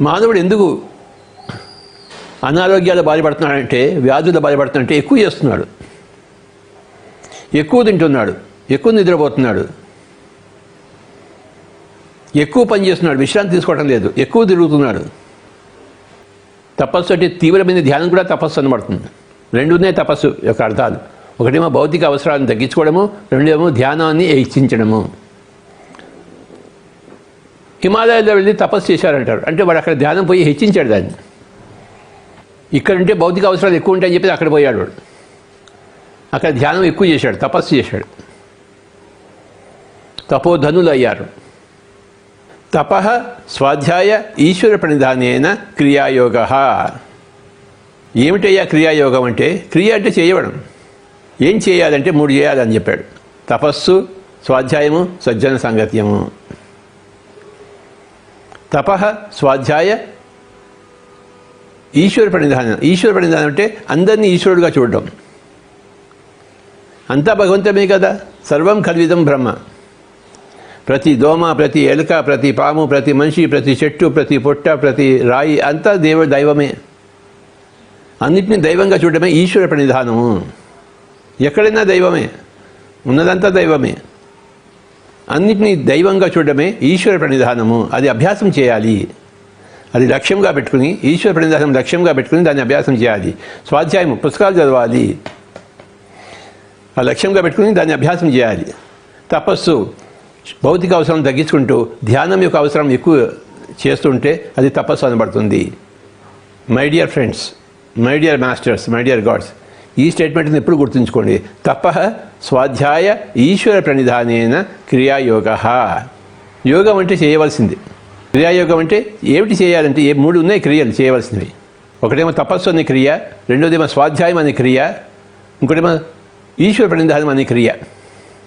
మానవుడు ఎందుకు అనారోగ్యాలు బాధపడుతున్నాడంటే వ్యాధులు బాధపడుతున్నాడంటే ఎక్కువ చేస్తున్నాడు. ఎక్కువ తింటున్నాడు. ఎక్కువ నిద్రపోతున్నాడు. ఎక్కువ పని చేస్తున్నాడు. విశ్రాంతి తీసుకోవడం లేదు. ఎక్కువ తిరుగుతున్నాడు. తపస్సు అంటే తీవ్రమైన ధ్యానం కూడా తపస్సు అనబడుతుంది. రెండు ఉన్నాయి తపస్సు యొక్క అర్థాలు. ఒకటేమో భౌతిక అవసరాలను తగ్గించుకోవడము రెండేమో ధ్యానాన్ని హెచ్చించడము హిమాలయాల్లో వెళ్ళి తపస్సు చేశారంటారు. అంటే వాడు అక్కడ ధ్యానం పోయి హెచ్చించాడు దాన్ని. ఇక్కడ ఉంటే భౌతిక అవసరాలు ఎక్కువ ఉంటాయని చెప్పి అక్కడ పోయాడు వాడు. అక్కడ ధ్యానం ఎక్కువ చేశాడు తపస్సు చేశాడు. తపోధనులు అయ్యారు. తప స్వాధ్యాయ ఈశ్వర ప్రణిధానేన క్రియాయోగ. ఏమిటయ్యా క్రియాయోగం అంటే? క్రియ అంటే చేయడం ఏం చేయాలంటే మూడు చేయాలని చెప్పాడు. తపస్సు స్వాధ్యాయము సజ్జన సాంగత్యము. తప స్వాధ్యాయ ఈశ్వర ప్రణిధానం. ఈశ్వర ప్రణిధానం అంటే అందరినీ ఈశ్వరుడుగా చూడడం అంతా భగవంతమే కదా? సర్వం కల్విదం బ్రహ్మ. ప్రతి దోమ ప్రతి ఎలుక ప్రతి పాము ప్రతి మనిషి ప్రతి చెట్టు ప్రతి పొట్ట ప్రతి రాయి అంతా దేవ దైవమే. అన్నింటినీ దైవంగా చూడడమే ఈశ్వర ప్రణిధానము. ఎక్కడైనా దైవమే. ఉన్నదంతా దైవమే. అన్నిటినీ దైవంగా చూడడమే ఈశ్వర ప్రణిధానము. అది అభ్యాసం చేయాలి. అది లక్ష్యంగా పెట్టుకుని ఈశ్వర ప్రణిధానం లక్ష్యంగా పెట్టుకుని దాన్ని అభ్యాసం చేయాలి. స్వాధ్యాయం పుస్తకాలు చదవాలి. ఆ లక్ష్యంగా పెట్టుకుని దాన్ని అభ్యాసం చేయాలి. తపస్సు భౌతిక అవసరం తగ్గించుకుంటూ ధ్యానం యొక్క అవసరం ఎక్కువ చేస్తుంటే అది తపస్సు అనబడుతుంది. My dear friends my dear masters my dear gods ఈ స్టేట్మెంట్ని ఎప్పుడు గుర్తుంచుకోండి. తప స్వాధ్యాయ ఈశ్వర ప్రణిధానేన క్రియాయోగ. యోగం అంటే చేయవలసింది. క్రియాయోగం అంటే ఏమిటి చేయాలంటే ఏ మూడు ఉన్నాయి క్రియలు చేయవలసినవి. ఒకటేమో తపస్సు అనే క్రియ రెండోదేమో స్వాధ్యాయం అనే క్రియ ఇంకోటేమో ఈశ్వర ప్రణిధానం అనే క్రియ.